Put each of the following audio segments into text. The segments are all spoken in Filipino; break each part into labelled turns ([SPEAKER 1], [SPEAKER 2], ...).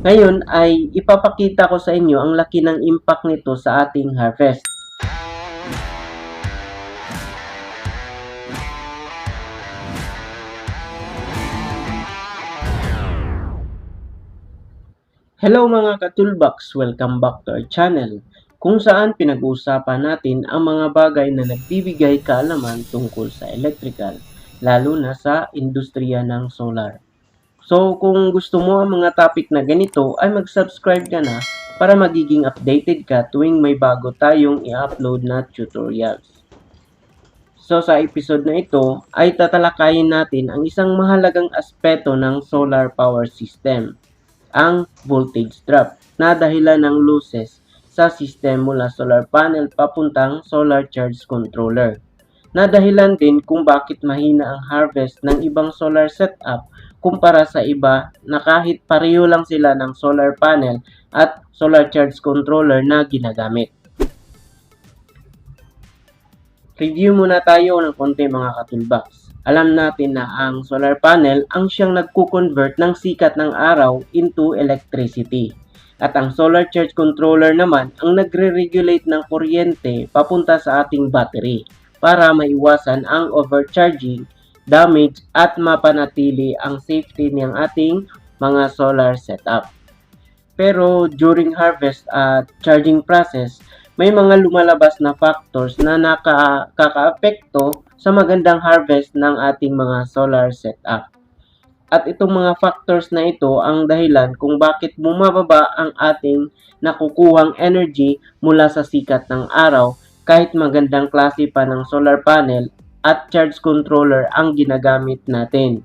[SPEAKER 1] Ngayon ay ipapakita ko sa inyo ang laki ng impact nito sa ating harvest. Hello mga katulbox! Welcome back to our channel kung saan pinag-uusapan natin ang mga bagay na nagbibigay kaalaman tungkol sa electrical, lalo na sa industriya ng solar. So kung gusto mo ang mga topic na ganito ay mag-subscribe ka na para magiging updated ka tuwing may bago tayong i-upload na tutorials. So sa episode na ito ay tatalakayin natin ang isang mahalagang aspeto ng solar power system, ang voltage drop na dahilan ng losses sa system mula solar panel papuntang solar charge controller. Na dahilan din kung bakit mahina ang harvest ng ibang solar setup kumpara sa iba na kahit pareho lang sila ng solar panel at solar charge controller na ginagamit. Review muna tayo ng konti mga katulbox. Alam natin na ang solar panel ang siyang nagko-convert ng sikat ng araw into electricity. At ang solar charge controller naman ang nagre-regulate ng kuryente papunta sa ating battery para maiwasan ang overcharging, damage at mapanatili ang safety ng ating mga solar setup. Pero during harvest at charging process, may mga lumalabas na factors na nakakaapekto sa magandang harvest ng ating mga solar setup. At itong mga factors na ito ang dahilan kung bakit bumababa ang ating nakukuhang energy mula sa sikat ng araw kahit magandang klase pa ng solar panel at charge controller ang ginagamit natin.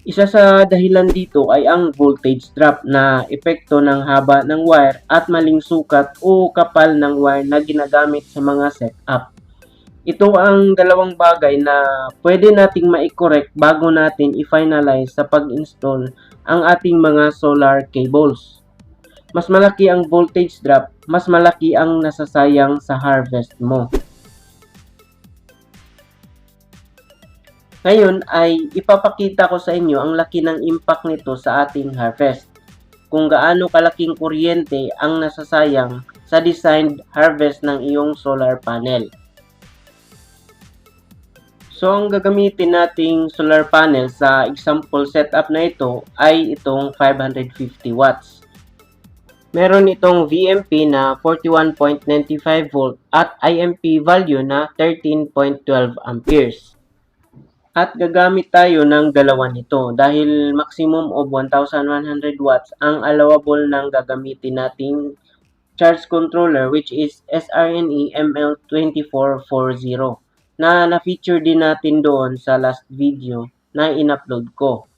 [SPEAKER 1] Isa sa dahilan dito ay ang voltage drop na epekto ng haba ng wire at maling sukat o kapal ng wire na ginagamit sa mga setup. Ito ang dalawang bagay na pwede nating ma-correct bago natin i-finalize sa pag-install ang ating mga solar cables. Mas malaki ang voltage drop, mas malaki ang nasasayang sa harvest mo. Ngayon ay ipapakita ko sa inyo ang laki ng impact nito sa ating harvest. Kung gaano kalaking kuryente ang nasasayang sa designed harvest ng iyong solar panel. So, ang gagamitin nating solar panel sa example setup na ito ay itong 550 watts. Meron itong VMP na 41.95 volt at IMP value na 13.12 amperes. At gagamit tayo ng dalawa nito dahil maximum of 1,100 watts ang allowable ng gagamitin nating charge controller which is SRNE ML2440 na na-feature din natin doon sa last video na in-upload ko.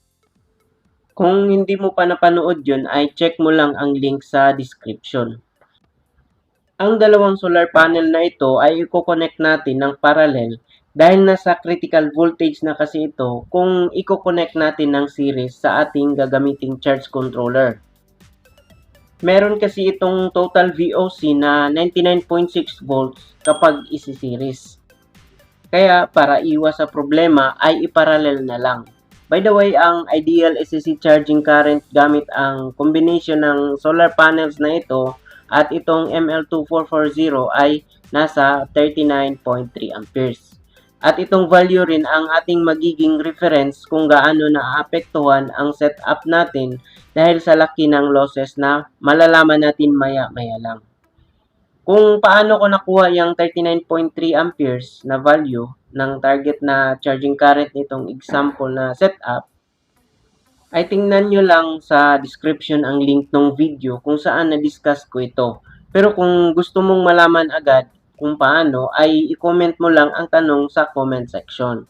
[SPEAKER 1] Kung hindi mo pa napanood yun ay check mo lang ang link sa description. Ang dalawang solar panel na ito ay i-connect natin ng parallel dahil nasa critical voltage na kasi ito kung i-connect natin ng series sa ating gagamiting charge controller. Meron kasi itong total VOC na 99.6 volts kapag isi-series. Kaya para iwas sa problema ay iparallel na lang. By the way, ang ideal SCC charging current gamit ang combination ng solar panels na ito at itong ML2440 ay nasa 39.3 amperes. At itong value rin ang ating magiging reference kung gaano naaapektuhan ang setup natin dahil sa laki ng losses na malalaman natin maya-maya lang. Kung paano ko nakuha yung 39.3 amperes na value ng target na charging current nitong example na setup, ay tingnan nyo lang sa description ang link ng video kung saan na-discuss ko ito. Pero kung gusto mong malaman agad kung paano, ay i-comment mo lang ang tanong sa comment section.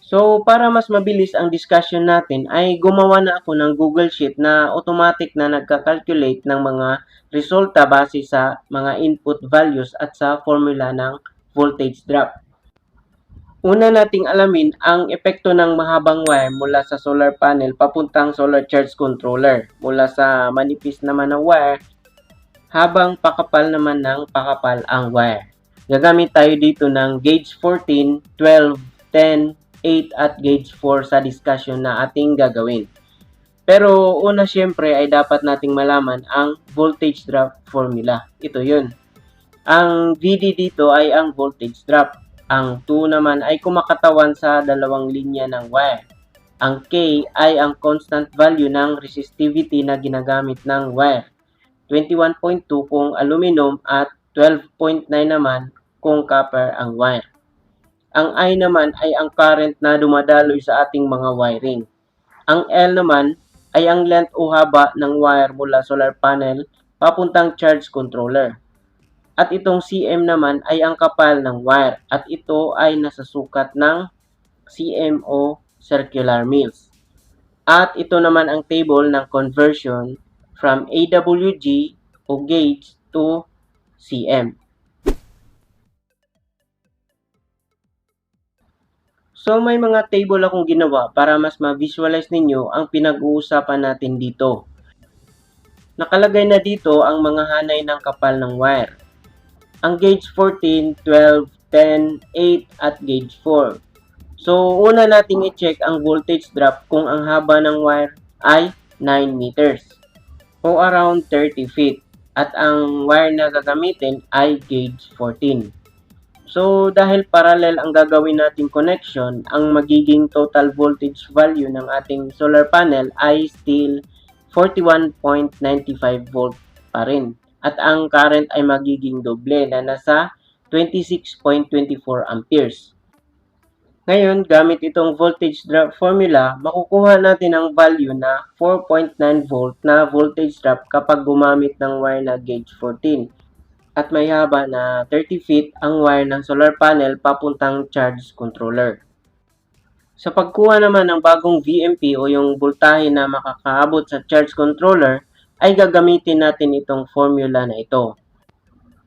[SPEAKER 1] So, para mas mabilis ang discussion natin, ay gumawa na ako ng Google Sheet na automatic na nagka-calculate ng mga resulta base sa mga input values at sa formula ng voltage drop. Una nating alamin ang epekto ng mahabang wire mula sa solar panel papuntang solar charge controller. Mula sa manipis naman na wire habang pakapal naman ng pakapal ang wire. Gagamit tayo dito ng gauge 14, 12, 10, 8 at gauge 4 sa discussion na ating gagawin. Pero una syempre ay dapat nating malaman ang voltage drop formula. Ito yun. Ang VD dito ay ang voltage drop. Ang 2 naman ay kumakatawan sa dalawang linya ng wire. Ang K ay ang constant value ng resistivity na ginagamit ng wire. 21.2 kung aluminum at 12.9 naman kung copper ang wire. Ang I naman ay ang current na dumadaloy sa ating mga wiring. Ang L naman ay ang length o haba ng wire mula solar panel papuntang charge controller. At itong cm naman ay ang kapal ng wire at ito ay nasa sukat ng cm o circular mills. At ito naman ang table ng conversion from AWG o gauge to cm. So may mga table akong ginawa para mas ma-visualize ninyo ang pinag-uusapan natin dito. Nakalagay na dito ang mga hanay ng kapal ng wire. Ang gauge 14, 12, 10, 8 at gauge 4. So una nating i-check ang voltage drop kung ang haba ng wire ay 9 meters o around 30 feet at ang wire na gagamitin ay gauge 14. So, dahil parallel ang gagawin nating connection, ang magiging total voltage value ng ating solar panel ay still 41.95 volt pa rin. At ang current ay magiging doble na nasa 26.24 amperes. Ngayon, gamit itong voltage drop formula, makukuha natin ang value na 4.9 volt na voltage drop kapag gumamit ng wire na gauge 14 at may haba na 30 feet ang wire ng solar panel papuntang charge controller. Sa pagkuha naman ng bagong VMP o yung voltahe na makakaabot sa charge controller, ay gagamitin natin itong formula na ito.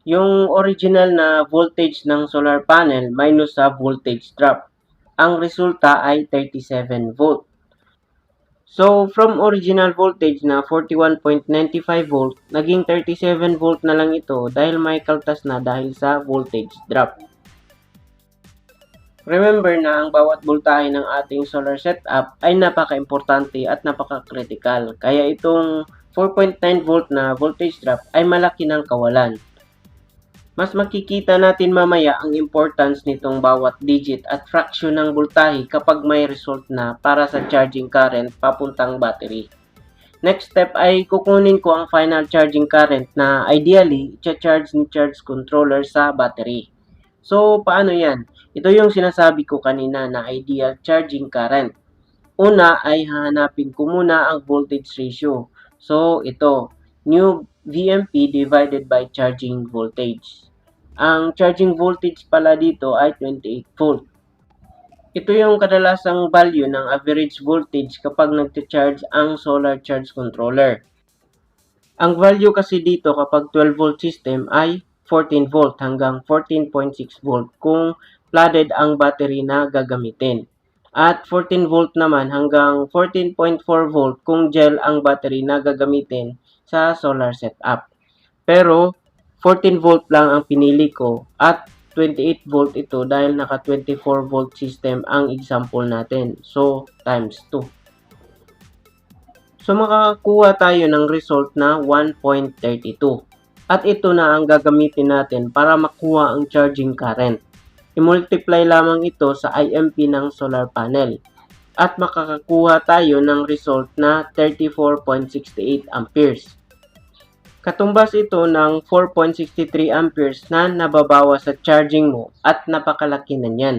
[SPEAKER 1] Yung original na voltage ng solar panel minus sa voltage drop. Ang resulta ay 37 volt. So, from original voltage na 41.95 volt, naging 37 volt na lang ito dahil may kaltas na dahil sa voltage drop. Remember na ang bawat voltahe ng ating solar setup ay napaka-importante at napaka-critical. Kaya itong 4.9 volt na voltage drop ay malaki ng kawalan. Mas makikita natin mamaya ang importance nitong bawat digit at fraction ng voltahe kapag may result na para sa charging current papuntang battery. Next step ay kukunin ko ang final charging current na ideally i-charge ni charge controller sa battery. So, paano yan? Ito yung sinasabi ko kanina na ideal charging current. Una ay hahanapin ko muna ang voltage ratio. So, ito, new VMP divided by charging voltage. Ang charging voltage pala dito ay 28 volt. Ito yung kadalasang value ng average voltage kapag nagte-charge ang solar charge controller. Ang value kasi dito kapag 12 volt system ay 14 volt hanggang 14.6 volt kung flooded ang battery na gagamitin. At 14 volt naman hanggang 14.4 volt kung gel ang battery na gagamitin sa solar setup. Pero 14 volt lang ang pinili ko at 28 volt ito dahil naka 24 volt system ang example natin. So, times 2. So, makakakuha tayo ng result na 1.32. At ito na ang gagamitin natin para makuha ang charging current. I-multiply lamang ito sa IMP ng solar panel. At makakakuha tayo ng result na 34.68 amperes. Katumbas ito ng 4.63 amperes na nababawas sa charging mo at napakalaki na niyan.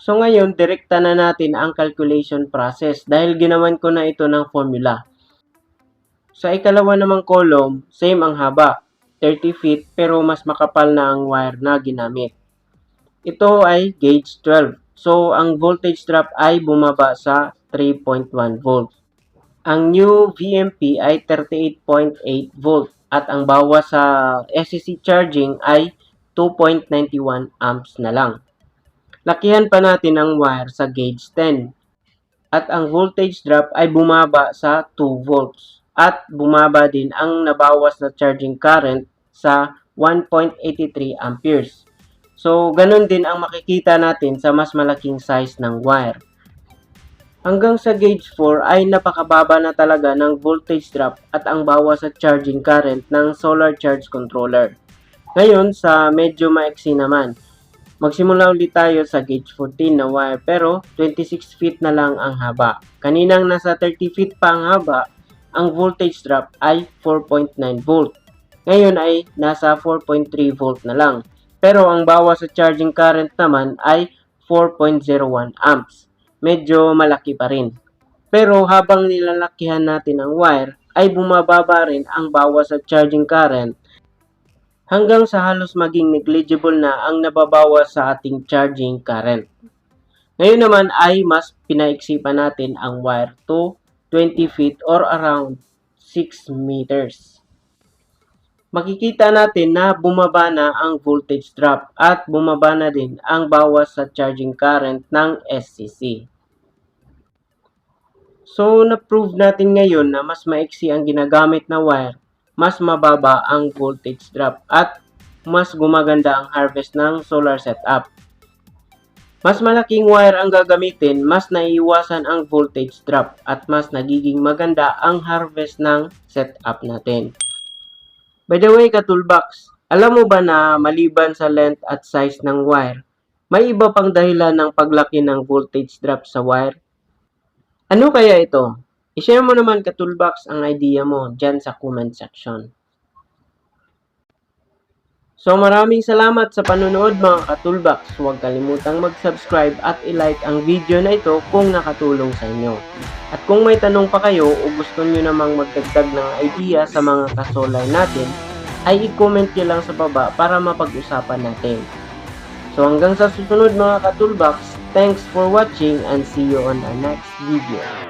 [SPEAKER 1] So ngayon, direkta na natin ang calculation process dahil ginawan ko na ito ng formula. Sa ikalawa namang column, same ang haba, 30 feet pero mas makapal na ang wire na ginamit. Ito ay gauge 12. So ang voltage drop ay bumaba sa 3.1 volts. Ang new VMP ay 38.8 volt at ang bawas sa SCC charging ay 2.91 amps na lang. Lakihan pa natin ang wire sa gauge 10 at ang voltage drop ay bumaba sa 2 volts at bumaba din ang nabawas na charging current sa 1.83 amperes. So, ganun din ang makikita natin sa mas malaking size ng wire. Hanggang sa gauge 4 ay napakababa na talaga ng voltage drop at ang bawas sa charging current ng solar charge controller. Ngayon sa medyo maiksi naman. Magsimula ulit tayo sa gauge 14 na wire pero 26 feet na lang ang haba. Kaninang nasa 30 feet pa ang haba, ang voltage drop ay 4.9 volt. Ngayon ay nasa 4.3 volt na lang. Pero ang bawas sa charging current naman ay 4.01 amps. Medyo malaki pa rin. Pero habang nilalakihan natin ang wire, ay bumababa rin ang bawas sa charging current hanggang sa halos maging negligible na ang nababawas sa ating charging current. Ngayon naman ay mas pinaiksipan natin ang wire to 20 feet or around 6 meters. Makikita natin na bumaba na ang voltage drop at bumaba na din ang bawas sa charging current ng SCC. So, na-prove natin ngayon na mas maiksi ang ginagamit na wire, mas mababa ang voltage drop at mas gumaganda ang harvest ng solar setup. Mas malaking wire ang gagamitin, mas naiiwasan ang voltage drop at mas nagiging maganda ang harvest ng setup natin. By the way, katulbox, alam mo ba na maliban sa length at size ng wire, may iba pang dahilan ng paglaki ng voltage drop sa wire? Ano kaya ito? I-share mo naman katulbox ang idea mo dyan sa comment section. So maraming salamat sa panonood mga katulbox. Huwag kalimutang mag-subscribe at i-like ang video na ito kung nakatulong sa inyo. At kung may tanong pa kayo o gusto nyo namang magdagdag ng idea sa mga kasolay natin, ay i-comment nyo lang sa baba para mapag-usapan natin. So hanggang sa susunod mga katulbox, thanks for watching and see you on our next video.